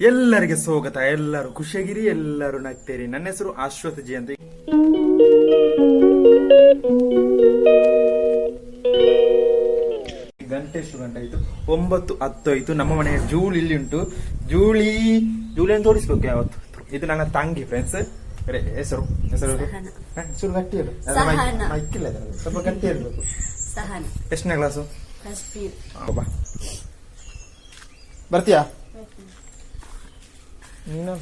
ಎಲ್ಲರಿಗೆ ಸ್ವಾಗತ ಎಲ್ಲರೂ ಖುಷಿಯಾಗಿರಿ ಎಲ್ಲರೂ ನಗ್ತೇರಿ. ನನ್ನ ಹೆಸರು ಅಶ್ವಥ್ ಜಿ ಅಂತ. ಗಂಟೆ ಎಷ್ಟು ಗಂಟೆ ಆಯ್ತು? ಒಂಬತ್ತು ಹತ್ತು ಆಯ್ತು. ನಮ್ಮ ಮನೆಯ ಜೂಳಿ ಇಲ್ಲಿ ಉಂಟು. ಜೂಳಿ ಅಂತ ತೋರಿಸ್ಬೇಕು ಯಾವತ್ತು? ಇದು ನನ್ನ ತಂಗಿ ಫ್ರೆಂಡ್ಸ್ ಹೆಸರು ಹೆಸರು ಚೂರು ಗಟ್ಟಿ ಇರು ಮೈಕಿಲ್ಲ ಸ್ವಲ್ಪ ಗಟ್ಟಿ ಇರಬೇಕು ಎಷ್ಟನೇ ಕ್ಲಾಸು ಬರ್ತೀಯಾ? ನೀನು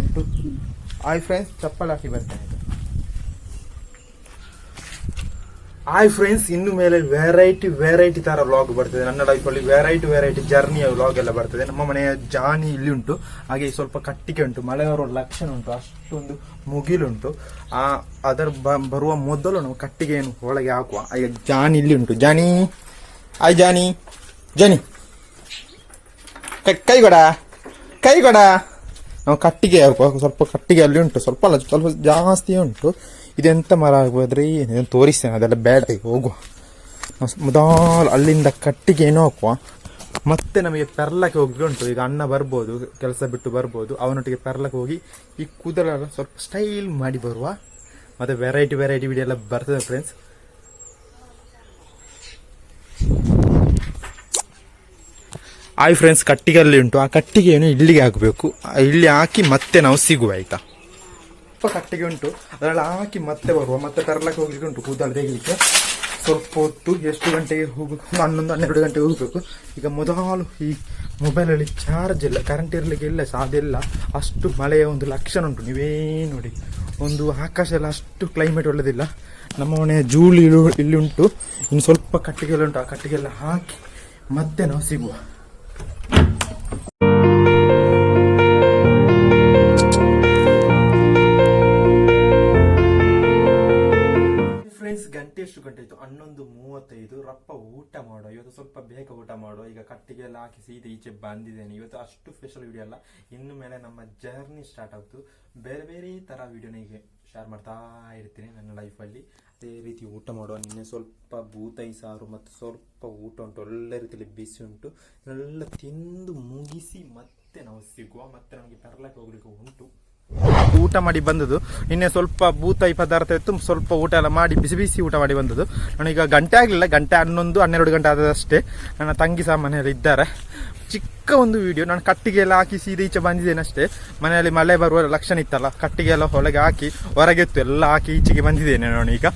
ಉಂಟು ಆಯ್ ಫ್ರೆಂಡ್ಸ್ ಚಪ್ಪಲ್ ಹಾಕಿ ಬರ್ತೇನೆ. ಆಯ್ ಫ್ರೆಂಡ್ಸ್ ಇನ್ನು ಮೇಲೆ ವೆರೈಟಿ ವೆರೈಟಿ ತರ ವ್ಲಾಗ್ ಬರ್ತದೆ. ನನ್ನ ಲೈಫಲ್ಲಿ ವೆರೈಟಿ ವೆರೈಟಿ ಜರ್ನಿಯ ವ್ಲಾಗ್ ಎಲ್ಲ ಬರ್ತದೆ. ನಮ್ಮ ಮನೆಯ ಜಾನಿ ಇಲ್ಲಿ ಉಂಟು. ಹಾಗೆ ಸ್ವಲ್ಪ ಕಟ್ಟಿಗೆ ಉಂಟು. ಮಳೆ ಬರುವ ಲಕ್ಷಣ ಉಂಟು. ಅಷ್ಟೊಂದು ಮುಗಿಲುಂಟು. ಆ, ಅದರ ಬರುವ ಮೊದಲು ನಾವು ಕಟ್ಟಿಗೆಯನ್ನು ಒಳಗೆ ಹಾಕುವ. ಈಗ ಜಾನಿ ಇಲ್ಲಿ ಉಂಟು. ಜಾನಿ. ಆಯ್ ಜಾನಿ. ಜಾನಿ. ಕೈ- ಕೈ ಕೊಡ. ಕೈ ಕೊಡ. ನಾವು ಕಟ್ಟಿಗೆ, ಸ್ವಲ್ಪ ಕಟ್ಟಿಗೆ ಅಲ್ಲಿ ಉಂಟು. ಸ್ವಲ್ಪ ಅಲ್ಲ, ಸ್ವಲ್ಪ ಜಾಸ್ತಿ ಉಂಟು. ಇದೆಂತ ಮರ ಆಗ್ಬೋದ್ರಿ ಇದನ್ನು ತೋರಿಸ್ತೇನೆ. ಅದೆಲ್ಲ ಬೇಡ ಈಗ ಹೋಗುವ. ಮೊದಲು ಅಲ್ಲಿಂದ ಕಟ್ಟಿಗೆ ಏನೋ ಹಾಕುವ ಮತ್ತೆ ನಮಗೆ ಪೆರ್ಲಕ್ಕೆ ಹೋಗಿ ಉಂಟು. ಈಗ ಅಣ್ಣ ಬರ್ಬೋದು, ಕೆಲಸ ಬಿಟ್ಟು ಬರ್ಬೋದು. ಅವನೊಟ್ಟಿಗೆ ಪೆರ್ಲಕ್ಕೆ ಹೋಗಿ ಈ ಕೂದಲೆಲ್ಲ ಸ್ವಲ್ಪ ಸ್ಟೈಲ್ ಮಾಡಿ ಬರುವ. ಮತ್ತೆ ವೆರೈಟಿ ವೆರೈಟಿ ವಿಡಿಯೋ ಎಲ್ಲ ಬರ್ತದೆ ಫ್ರೆಂಡ್ಸ್ ಆಯ್ ಫ್ರೆಂಡ್ಸ್ ಕಟ್ಟಿಗೆ ಅಲ್ಲಿ ಉಂಟು. ಆ ಕಟ್ಟಿಗೆಯನ್ನು ಇಲ್ಲಿಗೆ ಹಾಕಬೇಕು. ಇಲ್ಲಿ ಹಾಕಿ ಮತ್ತೆ ನಾವು ಸಿಗುವ, ಆಯ್ತಾ? ಸ್ವಲ್ಪ ಕಟ್ಟಿಗೆ ಉಂಟು. ಅದರಲ್ಲಿ ಹಾಕಿ ಮತ್ತೆ ಬರುವ. ಮತ್ತೆ ತರಲಕ್ಕೆ ಹೋಗ್ಲಿಕ್ಕೆ ಉಂಟು. ಕೂದಲು ತೆಗಿಲಿಕ್ಕೆ. ಸ್ವಲ್ಪ ಹೊತ್ತು ಎಷ್ಟು ಗಂಟೆಗೆ ಹೋಗಬೇಕು? ಹನ್ನೊಂದು, ಹನ್ನೆರಡು ಗಂಟೆಗೆ ಹೋಗಬೇಕು. ಈಗ ಮೊದಲು ಈ ಮೊಬೈಲಲ್ಲಿ ಚಾರ್ಜ್ ಇಲ್ಲ. ಕರೆಂಟ್ ಇರಲಿಕ್ಕೆ ಇಲ್ಲ, ಸಾಧ್ಯ ಇಲ್ಲ. ಅಷ್ಟು ಮಳೆಯ ಒಂದು ಲಕ್ಷಣ ಉಂಟು. ನೀವೇ ನೋಡಿ. ಒಂದು ಆಕಾಶ ಎಲ್ಲ ಅಷ್ಟು ಕ್ಲೈಮೇಟ್ ಒಳ್ಳೆದಿಲ್ಲ. ನಮ್ಮ ಮನೆಯ ಜೂಲಿ ಇಲ್ಲಿ- ಉಂಟು. ಇನ್ನು ಸ್ವಲ್ಪ ಕಟ್ಟಿಗೆ ಎಲ್ಲ ಉಂಟು. ಆ ಕಟ್ಟಿಗೆಲ್ಲ ಹಾಕಿ ಮತ್ತೆ ನಾವು ಸಿಗುವ. ಮೂವತ್ತೈದು ರಪ್ಪ ಊಟ ಮಾಡುವ, ಇವತ್ತು ಸ್ವಲ್ಪ ಬೇಗ ಊಟ ಮಾಡುವ. ಈಗ ಕಟ್ಟಿಗೆ ಎಲ್ಲ ಹಾಕಿ ಸೀದೆ ಈಚೆ ಬಂದಿದ್ದೇನೆ. ಇವತ್ತು ಅಷ್ಟು ಸ್ಪೆಷಲ್ ವಿಡಿಯೋ ಅಲ್ಲ. ಇನ್ನು ಮೇಲೆ ನಮ್ಮ ಜರ್ನಿ ಸ್ಟಾರ್ಟ್ ಆಗ್ತು ಬೇರೆ ಬೇರೆ ತರ ವಿಡಿಯೋನ ಈಗ ಶೇರ್ ಮಾಡ್ತಾ ಇರ್ತೀನಿ ನನ್ನ ಲೈಫಲ್ಲಿ ಅದೇ ರೀತಿ ಊಟ ಮಾಡುವ. ನಿನ್ನೆ ಸ್ವಲ್ಪ ಬೂತೈ ಸಾರು ಮತ್ತು ಸ್ವಲ್ಪ ಊಟ ಉಂಟು. ಒಳ್ಳೆ ರೀತಿಯಲ್ಲಿ ಬಿಸಿ ಉಂಟು. ಎಲ್ಲ ತಿಂದು ಮುಗಿಸಿ ಮತ್ತೆ ನಾವು ಸಿಗುವ. ಮತ್ತೆ ನಮಗೆ ಪೆರ್ಲಕ್ಕೆ ಹೋಗ್ಲಿಕ್ಕೆ ಉಂಟು. ಊಟ ಮಾಡಿ ಬಂದದ್ದು. ನಿನ್ನೆ ಸ್ವಲ್ಪ ಬೂತಾಯಿ ಪದಾರ್ಥ ಇತ್ತು ಸ್ವಲ್ಪ ಊಟ ಎಲ್ಲ ಮಾಡಿ ಬಿಸಿ ಬಿಸಿ ಊಟ ಮಾಡಿ ಬಂದದ್ದು. ನನಗೀಗ ಗಂಟೆ ಆಗಲಿಲ್ಲ, ಗಂಟೆ ಹನ್ನೊಂದು, ಹನ್ನೆರಡು ಗಂಟೆ ಆದದಷ್ಟೇ. ನನ್ನ ತಂಗಿ ಸಹ ಮನೆಯಲ್ಲಿ ಇದ್ದಾರೆ. ಚಿಕ್ಕ ಒಂದು ವಿಡಿಯೋ ನಾನು ಕಟ್ಟಿಗೆ ಎಲ್ಲ ಹಾಕಿ ಸೀದಾ ಈಚೆ ಬಂದಿದ್ದೇನೆ ಅಷ್ಟೇ ಮನೆಯಲ್ಲಿ ಮಳೆ ಬರುವ ಲಕ್ಷಣ ಇತ್ತಲ್ಲ ಕಟ್ಟಿಗೆ ಎಲ್ಲ ಹೊಲಗೆ ಹಾಕಿ, ಹೊರಗೆ ಇತ್ತು ಎಲ್ಲ ಹಾಕಿ ಈಚೆಗೆ ಬಂದಿದ್ದೇನೆ ನಾನು ಈಗ.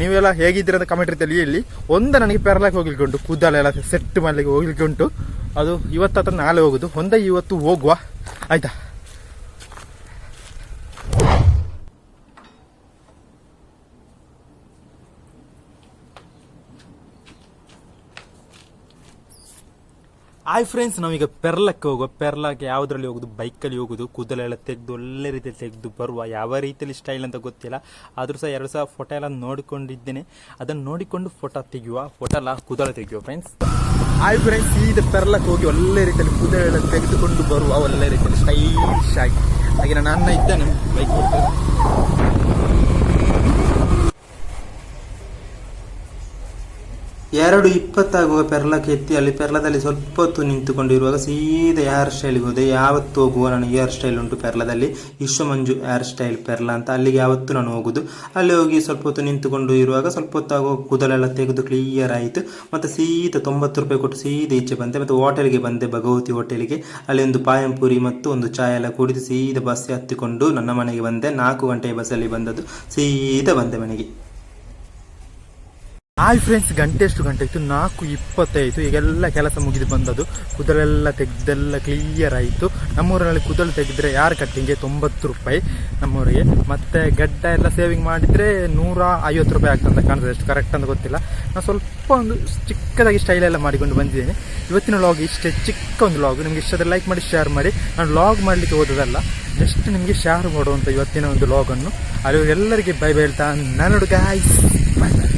ನೀವೆಲ್ಲ ಹೇಗಿದ್ದೀರ ಅಂತ ಕಮೆಂಟ್ ರೀತಿಯಲ್ಲಿ ಇಲ್ಲಿ ಒಂದು ನನಗೆ ಪೆರಲಕ್ಕೆ ಹೋಗ್ಲಿಕ್ಕೆ ಉಂಟು, ಕೂದಲೆಲ್ಲ ಸೆಟ್ ಮಾಡಲಿಕ್ಕೆ ಹೋಗ್ಲಿಕ್ಕೆ ಉಂಟು. ಅದು ಇವತ್ತು ಅಥವಾ ನಾಳೆ ಹೋಗುದು, ಒಂದೇ ಇವತ್ತು ಹೋಗುವ. ಆಯ್ತಾ? ಆಯ್ ಫ್ರೆಂಡ್ಸ್ ನಾವೀಗ ಪೆರ್ಲಕ್ಕೆ ಹೋಗುವ. ಪೆರ್ಲಕ್ಕೆ ಯಾವುದ್ರಲ್ಲಿ ಹೋಗುದು? ಬೈಕಲ್ಲಿ ಹೋಗುದು, ಕೂದಲೆಲ್ಲ ತೆಗೆದು, ಒಳ್ಳೆ ರೀತಿಯಲ್ಲಿ ತೆಗೆದು ಬರುವ ಯಾವ ರೀತಿಯಲ್ಲಿ ಸ್ಟೈಲ್ ಅಂತ ಗೊತ್ತಿಲ್ಲ. ಆದ್ರೂ ಸಹ ಎರಡು ಸಹ ಫೋಟೋ ಎಲ್ಲ ನೋಡಿಕೊಂಡಿದ್ದೇನೆ. ಅದನ್ನು ನೋಡಿಕೊಂಡು ಫೋಟೋ ತೆಗೆಯುವ ಫೋಟೋ ಎಲ್ಲ ಕೂದಲ ತೆಗೆಯುವ ಫ್ರೆಂಡ್ಸ್ ಆಯ್ ಫ್ರೆಂಡ್ಸ್ ಸೀದಾ ಪೆರ್ಲಕ್ಕೆ ಹೋಗಿ ಒಳ್ಳೆ ರೀತಿಯಲ್ಲಿ ಕೂದಲೆಲ್ಲ ತೆಗೆದುಕೊಂಡು ಬರುವ ಒಳ್ಳೆ ರೀತಿಯಲ್ಲಿ ಸ್ಟೈಲಿಶ್ ಆಗಿ. ಹಾಗೆ ನನ್ನ ಇದ್ದಾನೆ ಬೈಕ್ ಎರಡು ಇಪ್ಪತ್ತಾಗುವ ಪೆರ್ಲಕ್ಕೆ ಎತ್ತಿ ಅಲ್ಲಿ ಪೆರ್ಲದಲ್ಲಿ ಸ್ವಲ್ಪ ಹೊತ್ತು ನಿಂತುಕೊಂಡಿರುವಾಗ ಸೀದಾ ಹೇರ್ ಸ್ಟೈಲ್ಗೆ ಹೋದೆ. ಯಾವತ್ತು ಹೋಗುವ ನನಗೆ ಹೇರ್ ಸ್ಟೈಲ್ ಉಂಟು ಪೆರ್ಲದಲ್ಲಿ. ವಿಶ್ವಮಂಜು ಹೇರ್ ಸ್ಟೈಲ್ ಪೆರ್ಲ ಅಂತ. ಅಲ್ಲಿಗೆ ಯಾವತ್ತು ನಾನು ಹೋಗುದು. ಅಲ್ಲಿ ಹೋಗಿ ಸ್ವಲ್ಪ ಹೊತ್ತು ನಿಂತುಕೊಂಡು ಇರುವಾಗ ಸ್ವಲ್ಪ ಹೊತ್ತಾಗುವ ಕೂದಲೆಲ್ಲ ತೆಗೆದು ಕ್ಲಿಯರ್ ಆಯಿತು. ಮತ್ತು ಸೀದಾ ತೊಂಬತ್ತು ರೂಪಾಯಿ ಕೊಟ್ಟು ಸೀದಾ ಈಚೆ ಬಂದೆ. ಮತ್ತು ಹೋಟೆಲ್ಗೆ ಬಂದೆ, ಭಗವತಿ ಹೋಟೆಲ್ಗೆ ಅಲ್ಲಿ ಒಂದು ಪಾಯಂಪುರಿ ಮತ್ತು ಒಂದು ಚಾಯ್ ಎಲ್ಲ ಕುಡಿದು ಸೀದಾ ಬಸ್ ಹತ್ತಿಕೊಂಡು ನನ್ನ ಮನೆಗೆ ಬಂದೆ. ನಾಲ್ಕು ಗಂಟೆ ಬಸ್ಸಲ್ಲಿ ಬಂದದ್ದು. ಸೀದಾ ಬಂದೆ ಮನೆಗೆ. ಹಾಯ್ ಫ್ರೆಂಡ್ಸ್ ಗಂಟೆ ಎಷ್ಟು ಗಂಟೆ ಇತ್ತು ನಾಲ್ಕು ಇಪ್ಪತ್ತೈದು ಈಗೆಲ್ಲ ಕೆಲಸ ಮುಗಿದು ಬಂದದ್ದು. ಕುದಲೆಲ್ಲ ತೆಗೆದೆಲ್ಲ ಕ್ಲಿಯರ್ ಆಯಿತು. ನಮ್ಮೂರಿನಲ್ಲಿ ಕುದಲು ತೆಗೆದ್ರೆ ಯಾರು ಕಟ್ಟಿಂಗೆ? ತೊಂಬತ್ತು ರೂಪಾಯಿ ನಮ್ಮೂರಿಗೆ. ಮತ್ತು ಗಡ್ಡ ಎಲ್ಲ ಸೇವಿಂಗ್ ಮಾಡಿದರೆ ನೂರ ಐವತ್ತು ರೂಪಾಯಿ ಆಗ್ತಂತ ಕಾಣ್ತದೆ. ಎಷ್ಟು ಕರೆಕ್ಟ್ ಅಂತ ಗೊತ್ತಿಲ್ಲ. ನಾನು ಸ್ವಲ್ಪ ಒಂದು ಚಿಕ್ಕದಾಗಿ ಸ್ಟೈಲೆಲ್ಲ ಮಾಡಿಕೊಂಡು ಬಂದಿದ್ದೇನೆ. ಇವತ್ತಿನ ಲಾಗ್ ಇಷ್ಟೇ ಚಿಕ್ಕ ಒಂದು ಲಾಗ್ ನಿಮಗೆ ಇಷ್ಟದ ಲೈಕ್ ಮಾಡಿ ಶೇರ್ ಮಾಡಿ. ನಾನು ಲಾಗ್ ಮಾಡಲಿಕ್ಕೆ ಹೋದದಲ್ಲ ಜಸ್ಟ್ ನಿಮಗೆ ಶೇರ್ ಮಾಡುವಂಥ ಇವತ್ತಿನ ಒಂದು ಲಾಗನ್ನು ಅಲ್ಲಿ ಎಲ್ಲರಿಗೆ ಬೈ ಬೈ ಹೇಳ್ತಾ ನಾನು ಗಾಯ್ಸ್ ಬೈ ಬೈ